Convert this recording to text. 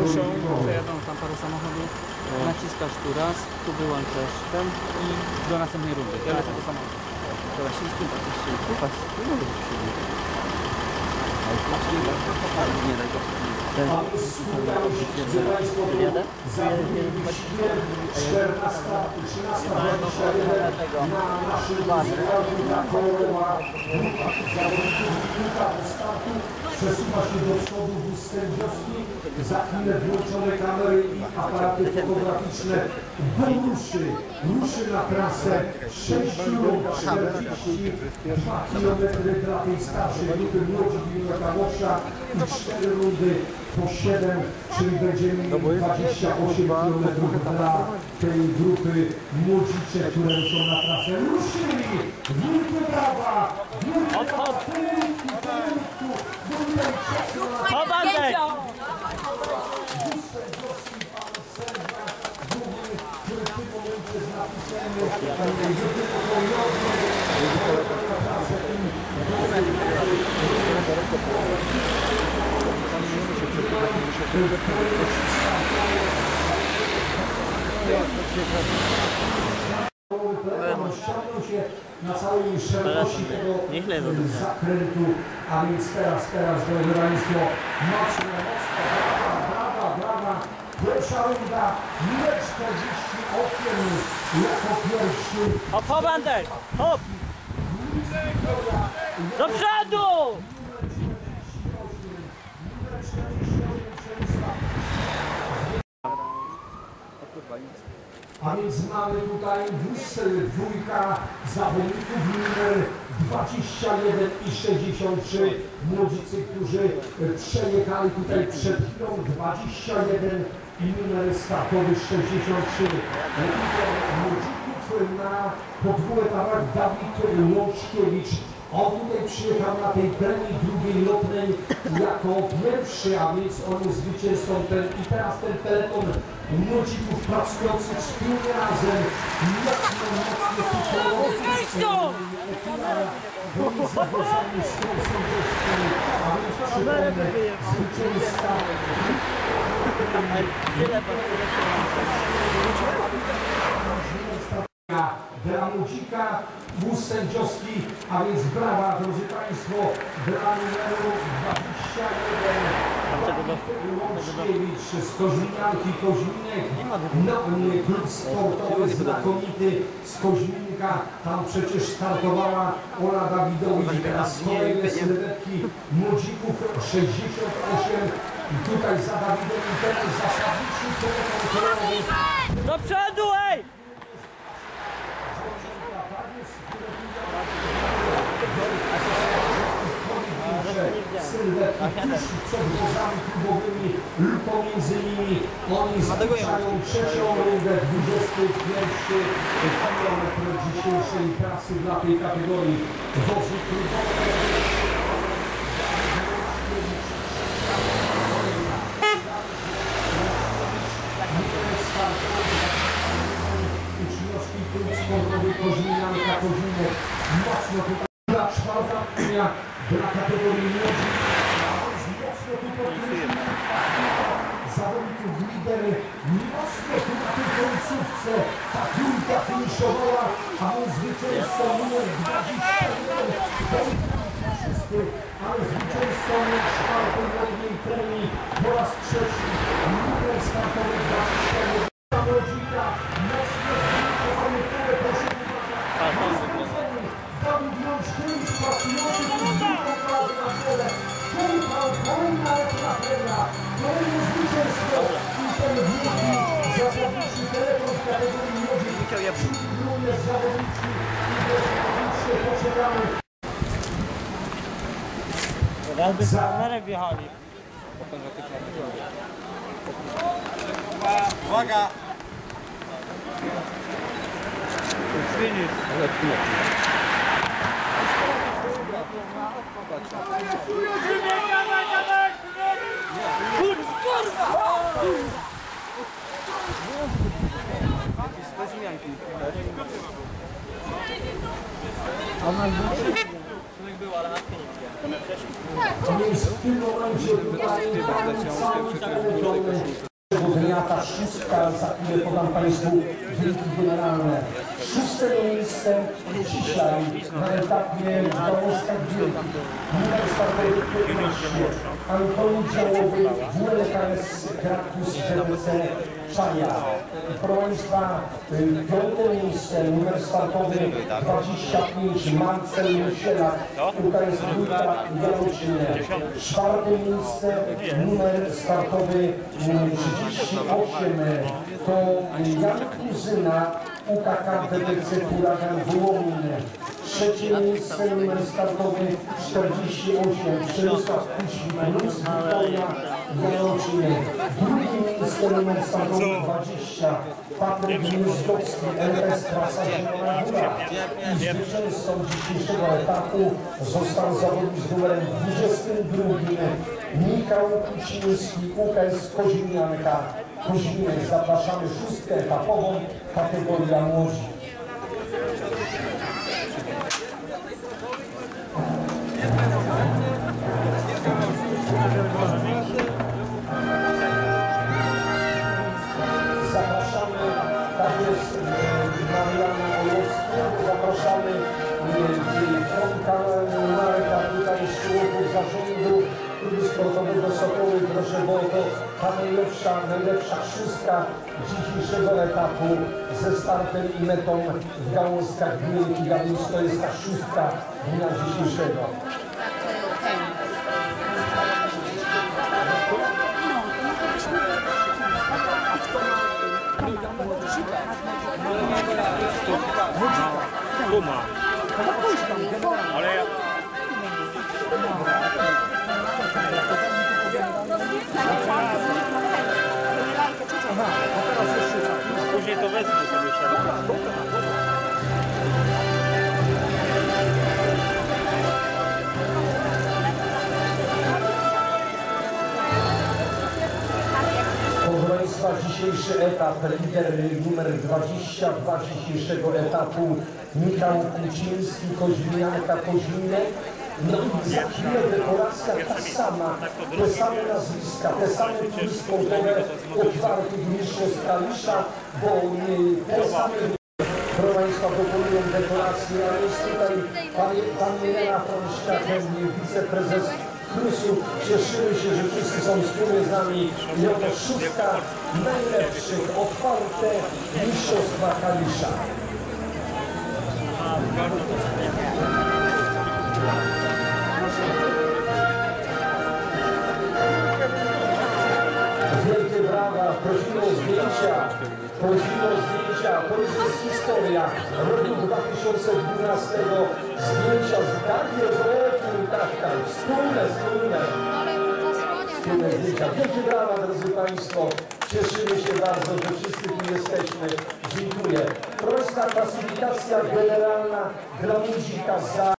Ruszą, przejadą tam paru samochodów, naciskasz tu raz, tu wyłączasz ten i do następnej rundy. Ja lecę do samochodu. Tak się kupasz, nie mogę się nie daj go. A my skupiamy się, proszę Państwo, tu za chwilę 14, 13, na naszym wyzwoleniu na kołowa grupa zawodników grupa do startu przesuwa się do przodu wóz sędziowski. Za chwilę włączone kamery i aparaty fotograficzne, bo ruszy, ruszy na trasę 6 lub 42 km dla tej starszej grupy młodzi Wilka Łosza i 4 rundy po 7, czyli będziemy mieli 28 km dla tej grupy młodzicze, które ruszą na trasę. Ruszyli! Wielkie brawa! Wielkie brawa! Bandek! który w tym momencie jest napisany grupy pokojowej. On ściągnął się na całej szerokości tego zakrętu, a więc teraz, teraz, drodzy Państwo, mocno, mocno, brawa, brawa. Pierwsza runda, numer 48, jako pierwszy. Hop, hop, Andek! Hop! Do przodu! A więc mamy tutaj dwójka zawodników numer 21 i 63 młodzicy, którzy przejechali tutaj przed chwilą 21 i numer startowy 63. E, Lider młodzików na po dwóch etapach Dawid Łączkiewicz. On tutaj przyjechał na tej premii drugiej lotnej jako pierwszy, a więc on jest zwycięzcą ten, i teraz ten peleton młodzików pracujących wspólnie razem. Mocno, mocno z dla wóz sędziowski, a więc brawa, drodzy Państwo, dla numeru 21. Łączkiewicz z Koźminianki, Koźminek, no, klub sportowy znakomity z Koźminka, tam przecież startowała Ola Dawidowicz, teraz kolejne sylwetki Młodzików 68 i tutaj za Dawidem i teraz zasadniczy telefon 21 kilometr dzisiejszej pracy dla tej kategorii. Klubowe. Uczniowski klub sportowy Koźminianka Koźminek. Mocno tutaj dla czwarta dnia dla kategorii młodzi. Mocno tu podkreślmy lidery. Mocno na tej końcówce ta trójka finiszowała, a on zwycięzcą numer 21. Wszyscy, ale zwycięzcą czwartej rodnej premii po raz trzeci numer startowy 21. Młodzika, mocno zwyciężony tyle, uważać. Dawid Łączkiewicz pracujący tu z na czele. Czerpał kolejna estrafera, kolejne zwycięstwo i ten wielki Zawodnicy telefon w kategorii młodzież, również zawodnicy inwestycyjnie posiadamy. Teraz by kamerę wjechali. Uwaga! Finish. Kurwa! Kurwa! Wariata szóstka, za chwilę podam Państwu wyniki generalne. Szóste miejsce dzisiaj na etapie w Gałązkach Wielkich. Numer startowy 15, Antoni Działowy, WLKS Krakus, GBC Czaja. Proszę Państwa, y, piąte miejsce, numer startowy 25, Marcel Musielak, UKS Dwójka Jarocinie. Czwarte miejsce, numer startowy y, 38, to Jan Kuzyna, UKK DDC Huragan Wołomin. Trzecie miejsce, numer startowy 48, Przemysław Kuśnik, Luz Wiktoria Jarocinie. Drugie miejsce, numer startowy 20, Patryk Gniezdowski, LS Trasa Zielona Góra. I zwycięzcą dzisiejszego etapu został zawodnik z numerem 22, Michał Kuciński, UKS Koziemianka. Koziminek, zapraszamy szóstkę etapową, kategoria młodzi. Zapraszamy także e, Mariana Olowskiego, zapraszamy Fonka Marka tutaj z członków zarządu klubu sportowego Sokoły. Proszę, bo to ta najlepsza, najlepsza szóstka dzisiejszego etapu ze startem i metą w gałązkach wielkich, a więc to jest ta szóstka dnia dzisiejszego. Ale ja... Później to wezmę sobie. Proszę Państwa, dzisiejszy etap, lider numer 22 dzisiejszego etapu, Michał Kuciński, Koźmianka, Koźminek. I za chwilę dekoracja ta sama, te same nazwiska, te same od czwartych mistrzostw Kalisza, bo te same Proszę Państwa, dokonują dekorację, a jest tutaj pani, pani Elena Frączka, wiceprezes KRUS-u. Cieszymy się, że wszyscy są wspólnie z nami i oto szóstka najlepszych, otwarte mistrzostwa Kalisza. Prosimy o zdjęcia, prosimy o zdjęcia, to już jest historia. Roku 2012, zdjęcia z Daniel Zoekiem, tak, tak, wspólne, wspólne, wspólne zdjęcia. Wielkie brawa, drodzy Państwo, cieszymy się bardzo, że wszyscy tu jesteśmy, dziękuję. Prosta klasyfikacja generalna dla muzika za